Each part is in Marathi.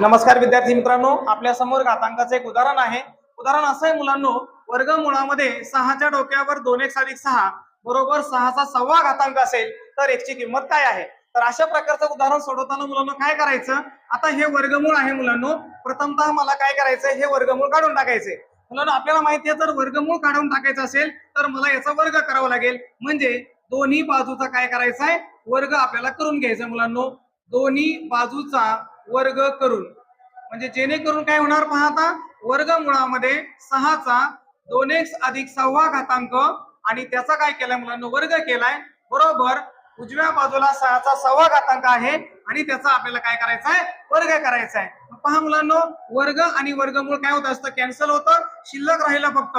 नमस्कार विद्यार्थी मित्रांनो आपल्यासमोर घातांकाचं एक उदाहरण आहे. उदाहरण असं आहे मुलांनो वर्गमुळामध्ये सहाच्या डोक्यावर दोन एक अधिक सहा बरोबर सहाचा सव्वा घातांक असेल तर एकची किंमत काय आहे? तर अशा प्रकारचं उदाहरण सोडवताना मुलांना काय करायचं? आता हे वर्गमूळ आहे मुलांनो. प्रथमतः मला काय करायचं हे वर्गमूळ काढून टाकायचे मुलांना आपल्याला माहिती आहे जर वर्गमूळ काढून टाकायचं असेल तर मला याचा वर्ग करावा लागेल. म्हणजे दोन्ही बाजूचा काय करायचा आहे वर्ग आपल्याला करून घ्यायचा मुलांनो. दोन्ही बाजूचा वर्ग करून. म्हणजे जेणेकरून काय होणार पाहता वर्गमुळामध्ये सहाचा दोन एक अधिक सहावा घातांक आणि त्याचा काय केलाय मुलांना? वर्ग केलाय. बरोबर. उजव्या बाजूला सहाचा सहावा घातांक आहे आणि त्याचा आपल्याला काय करायचा आहे वर्ग करायचा आहे पहा मुलांनो वर्ग आणि वर्गमूळ काय होत असतं? कॅन्सल होतं. शिल्लक राहिलं फक्त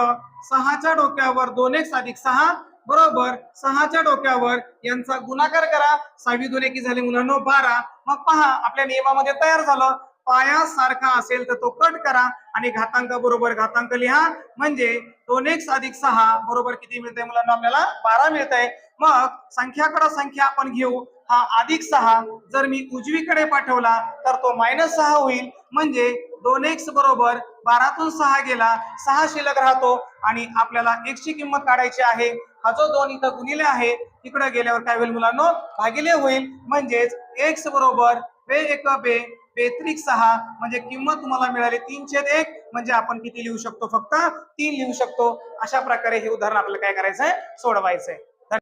सहाच्या डोक्यावर दोन एक अधिक सहा बरोबर? सहाच्या डोक्यावर यांचा गुणाकार करा. सहावी दोन एकी झाली मुलांनो बारा. मग पहा आपल्या नियमामध्ये तयार झालं. पाया सारखा असेल तर तो कट करा आणि घातांक बरोबर घातांक लिहा. म्हणजे दोन एक अधिक सहा बरोबर किती मिळतंय मुलांना? आपल्याला बारा मिळतंय. मग संख्याकडे संख्या आपण घेऊ. हा अधिक सहा जर मी उजवीकडे पाठवला तर तो मायनस सहा होईल. म्हणजे दोन एक्स बरोबर बारातून सहा गेला सहा शिल्लक राहतो आणि आपल्याला एकची किंमत काढायची आहे. हा जो दोन इथं गुणिले आहे तिकडे गेल्यावर काय होईल मुलांनो? भागिले होईल. म्हणजेच एक्स बरोबर बे एक बे बेत्रिक सहा म्हणजे किंमत तुम्हाला मिळाली तीन छेद एक म्हणजे आपण किती लिहू शकतो? फक्त तीन लिहू शकतो. अशा प्रकारे हे उदाहरण आपल्याला काय करायचंय? सोडवायचंय.